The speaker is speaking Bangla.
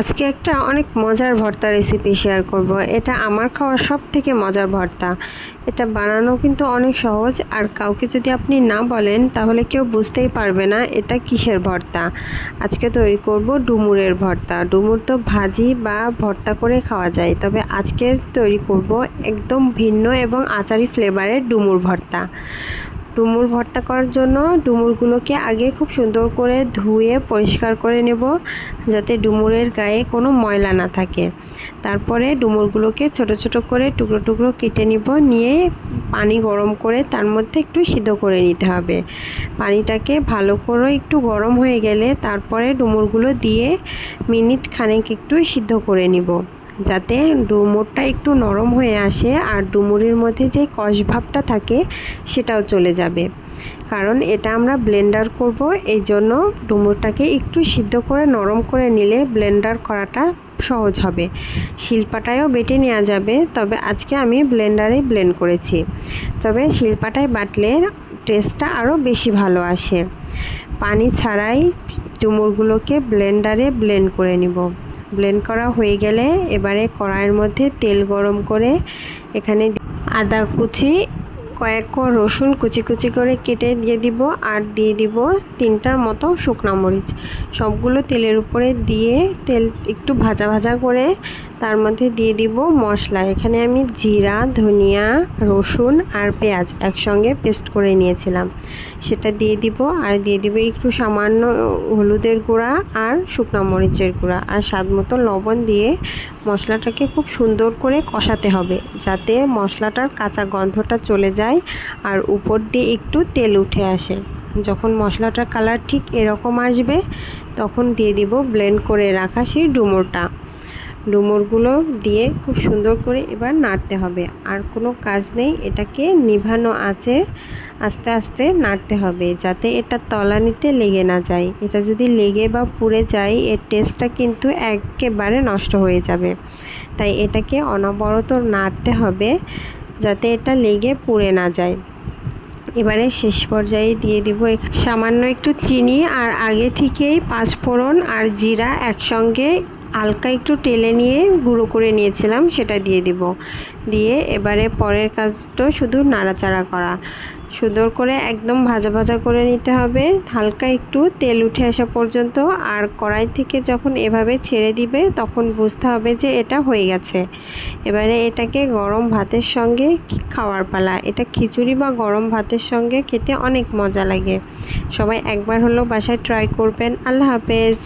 আজকে একটা অনেক মজার ভর্তা রেসিপি শেয়ার করব। এটা আমার খাওয়া সব থেকে মজার ভর্তা। এটা বানানো কিন্তু অনেক সহজ, আর কাউকে যদি আপনি না বলেন, তাহলে কেউ বুঝতেই পারবে না এটা কিসের ভর্তা। আজকে তৈরি করব ডুমুরের ভর্তা। ডুমুর তো ভাজি বা ভর্তা করে খাওয়া যায়, তবে আজকে তৈরি করব একদম ভিন্ন এবং আচারি ফ্লেভারের ডুমুর ভর্তা। ডুমুর ভর্তা করার জন্য ডুমুরগুলোকে আগে খুব সুন্দর করে ধুয়ে পরিষ্কার করে নেব, যাতে ডুমুরের গায়ে কোনো ময়লা না থাকে। তারপরে ডুমুরগুলোকে ছোট ছোট করে টুকরো টুকরো কেটে নিব, নিয়ে পানি গরম করে তার মধ্যে একটু সিদ্ধ করে নিতে হবে। পানিটাকে ভালো করে একটু গরম হয়ে গেলে তারপরে ডুমুরগুলো দিয়ে মিনিট খানেক একটু সিদ্ধ করে নিব। যাতে ডুমুরটা একটু নরম হয়ে আসে আর ডুমুরের মধ্যে যে কষভাবটা থাকে সেটাও চলে যাবে। কারণ এটা আমরা ব্লেন্ডার করব এই জন্য ডুমুরটাকে একটু সিদ্ধ করে নরম করে নিলে ব্লেন্ডার করাটা সহজ হবে। শিল্পাটায়ও বেটে নেওয়া যাবে, তবে আজকে আমি ব্লেন্ডারে ব্লেন্ড করেছি। তবে শিল্পাটায় বাটলে টেস্টটা আরও বেশি ভালো আসে। পানি ছাড়াই ডুমুরগুলোকে ব্লেন্ডারে ব্লেন্ড করে নিব। ব্লেন্ড করা হয়ে গেলে এবারে কড়াইয়ের মধ্যে তেল গরম করে এখানে আদা কুচি, কয়েক রসুন কুচি কুচি করে কেটে দিয়ে দিব আর দিয়ে দিব তিনটার মতো শুকনা মরিচ। সবগুলো তেলের উপরে দিয়ে তেল একটু ভাজা ভাজা করে তার মধ্যে দিয়ে দিব মশলা। এখানে আমি জিরা, ধনিয়া, রসুন আর পেঁয়াজ একসঙ্গে পেস্ট করে নিয়েছিলাম। সেটা দিয়ে দিব আর দিয়ে দিব একটু সামান্য হলুদের গুঁড়া আর শুকনো মরিচের গুঁড়া। আর স্বাদ মতো লবণ দিয়ে মশলাটাকে খুব সুন্দর করে কষাতে হবে যাতে মশলাটার কাঁচা গন্ধটা চলে যায় আর উপর দিয়ে একটু তেল উঠে আসে। যখন মশলাটার কালার ঠিক এরকম আসবে, তখন দিয়ে দিব ব্লেন্ড করে রাখা সেই ডুমোরটা। ডুমুরগুলো দিয়ে খুব সুন্দর করে এবার নাড়তে হবে। আর কোনো কাজ নেই, এটাকে নিভানো আছে, আস্তে আস্তে নাড়তে হবে যাতে এটা তলানিতে লেগে না যায়। এটা যদি লেগে বা পুড়ে যায়, এর টেস্টটা কিন্তু একেবারে নষ্ট হয়ে যাবে। তাই এটাকে অনবরত নাড়তে হবে যাতে এটা লেগে পুড়ে না যায়। এবারে শেষ পর্যায়ে দিয়ে দিব সামান্য একটু চিনি আর আগে থেকেই পাঁচফোড়ন আর জিরা একসঙ্গে হালকা একটু টেলে নিয়ে গুঁড়ো করে নিয়েছিলাম, সেটা দিয়ে দিব। দিয়ে এবারে পরের কাজটা শুধু নাড়াচাড়া করা। সুন্দর করে একদম ভাজা ভাজা করে নিতে হবে। হালকা একটু তেল উঠে আসা পর্যন্ত আর কড়াই থেকে যখন এভাবে ছেড়ে দিবে, তখন বুঝতে হবে যে এটা হয়ে গেছে। এবারে এটাকে গরম ভাতের সঙ্গে খাওয়ার পালা। এটা খিচুড়ি বা গরম ভাতের সঙ্গে খেতে অনেক মজা লাগে। সবাই একবার হলেও বাসায় ট্রাই করবেন। আল্লাহ হাফেজ।